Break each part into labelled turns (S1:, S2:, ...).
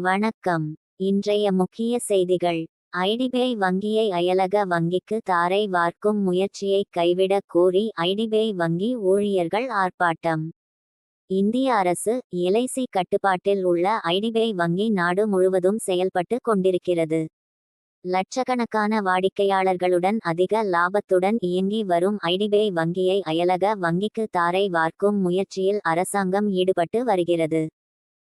S1: வணக்கம். இன்றைய முக்கிய செய்திகள். ஐடிபிஐ வங்கியை அயலக வங்கிக்கு தாரை வார்க்கும் முயற்சியை கைவிடக் கோரி ஐடிபிஐ வங்கி ஊழியர்கள் ஆர்ப்பாட்டம். இந்திய அரசு எல்ஐசி கட்டுப்பாட்டில் உள்ள ஐடிபிஐ வங்கி நாடு முழுவதும் செயல்பட்டு கொண்டிருக்கிறது. லட்சக்கணக்கான வாடிக்கையாளர்களுடன் அதிக லாபத்துடன் இயங்கி வரும் ஐடிபிஐ வங்கியை அயலக வங்கிக்கு தாரை வார்க்கும் முயற்சியில் அரசாங்கம் ஈடுபட்டு வருகிறது.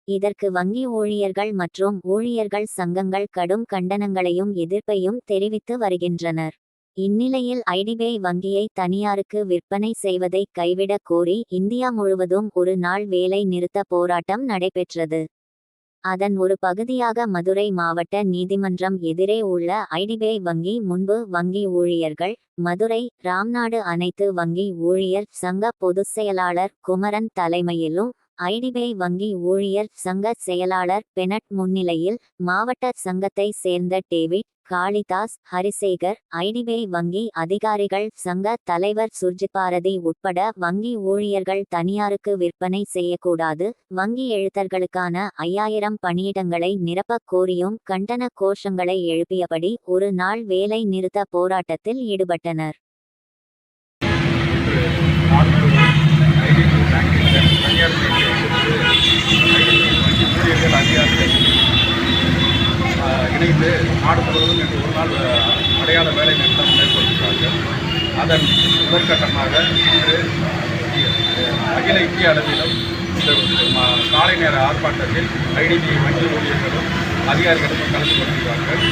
S1: இதற்கு வங்கி ஊழியர்கள் மற்றும் ஊழியர்கள் சங்கங்கள் கடும் கண்டனங்களையும் எதிர்ப்பையும் தெரிவித்து வருகின்றனர். இந்நிலையில் ஐடிபிஐ வங்கியை தனியாருக்கு விற்பனை செய்வதை கைவிடக் கோரி இந்தியா முழுவதும் ஒரு நாள் வேலை நிறுத்த போராட்டம் நடைபெற்றது. அதன் ஒரு பகுதியாக மதுரை மாவட்ட நீதிமன்றம் எதிரே உள்ள ஐடிபிஐ வங்கி முன்பு வங்கி ஊழியர்கள் மதுரை ராம்நாடு அனைத்து வங்கி ஊழியர் சங்க பொதுச் செயலாளர் குமரன் தலைமையிலும் ஐடிபிஐ வங்கி ஊழியர் சங்க செயலாளர் பெனட் முன்னிலையில் மாவட்ட சங்கத்தை சேர்ந்த டேவிட் காளிதாஸ் ஹரிசேகர் ஐடிபிஐ வங்கி அதிகாரிகள் சங்க தலைவர் சுர்ஜிபாரதி உட்பட வங்கி ஊழியர்கள் தனியாருக்கு விற்பனை செய்யக்கூடாது. வங்கி எழுத்தர்களுக்கான ஐயாயிரம் பணியிடங்களை நிரப்பக் கோரியும் கண்டன கோஷங்களை எழுப்பியபடி ஒரு நாள் வேலை நிறுத்த போராட்டத்தில் ஈடுபட்டனர்
S2: தனியார் வங்கி ஊழியர்கள் அதிகாரிகள் ஆஹ், இணைந்து நாடு முழுவதும் இன்று ஒரு நாள் அடையாள வேலை நிறுத்தம் மேற்கொள்கிறார்கள். அதன் முதற்கட்டமாக இன்று அகில இந்திய அளவிலும் இந்த காலை நேர ஆர்ப்பாட்டத்தில் ஐடிபிஐ வங்கி ஊழியர்களும் அதிகாரிகளும் கலந்து கொள்கிறார்கள்.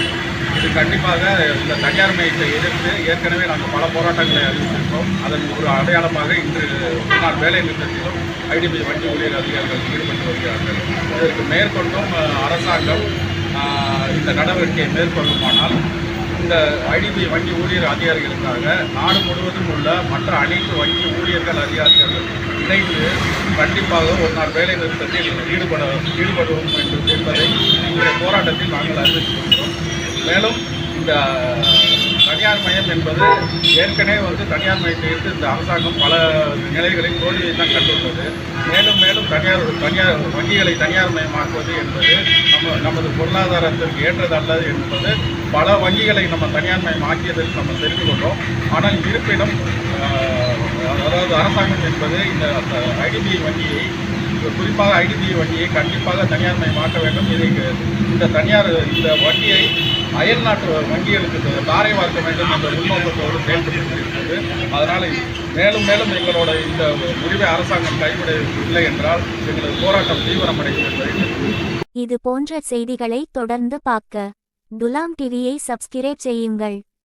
S2: இது கண்டிப்பாக இந்த தனியார் மையத்தை எதிர்த்து ஏற்கனவே நாங்கள் பல போராட்டங்களை அறிவித்திருக்கோம். அதன் ஒரு அடையாளமாக இன்று ஒரு நாள் வேலை நிறுத்தத்திலும் ஐடிபிஐ வங்கி ஊழியர் அதிகாரிகள் ஈடுபட்டு வருகிறார்கள். இதற்கு மேற்கொண்டும் அரசாங்கம் இந்த நடவடிக்கையை மேற்கொள்ளுமானால் இந்த ஐடிபி வங்கி ஊழியர் அதிகாரிகளுக்காக நாடு முழுவதும் உள்ள மற்ற அனைத்து வங்கி ஊழியர்கள் அதிகாரிகள் இணைந்து கண்டிப்பாக ஒரு நாள் வேலை நிறுத்தத்தில் ஈடுபட ஈடுபடுவோம் என்று என்பதை இந்த போராட்டத்தில் நாங்கள் அறிவித்துள்ளோம் மேலும் இந்த தனியார் மையம் என்பது ஏற்கனவே வந்து தனியார் மையத்தை எடுத்து இந்த அரசாங்கம் பல நிலைகளில் தோல்வியை தான் கண்டுள்ளது மேலும் மேலும் தனியார் தனியார் வங்கிகளை தனியார் மயமாக்குவது என்பது நம்ம நமது பொருளாதாரத்திற்கு ஏற்றதல்ல என்பது பல வங்கிகளை நம்ம தனியார் மயம் ஆக்கியதில் நம்ம தெரிந்து கொண்டோம். ஆனால் இருப்பினும் அதாவது அரசாங்கம் என்பது இந்த ஐடிபிஐ வங்கியை குறிப்பாக ஐடிபிஐ வட்டியை கண்டிப்பாக தனியார் மயமாக்க வேண்டும். இதை இந்த தனியார் இந்த வட்டியை அயல் நாட்டு வங்கிகளுக்கு தாரை வார்க்க வேண்டும் என்ற உள்நோக்கத்தோடு செயல்பட்டு அதனால் மேலும் மேலும் எங்களோட இந்த முடிவை அரசாங்கம் கைவிடவில்லை என்றால் எங்களது போராட்டம் தீவிரமடையும் என்பதை
S1: இது போன்ற செய்திகளை தொடர்ந்து பார்க்க துலாம் டிவியை சப்ஸ்கிரைப் செய்யுங்கள்.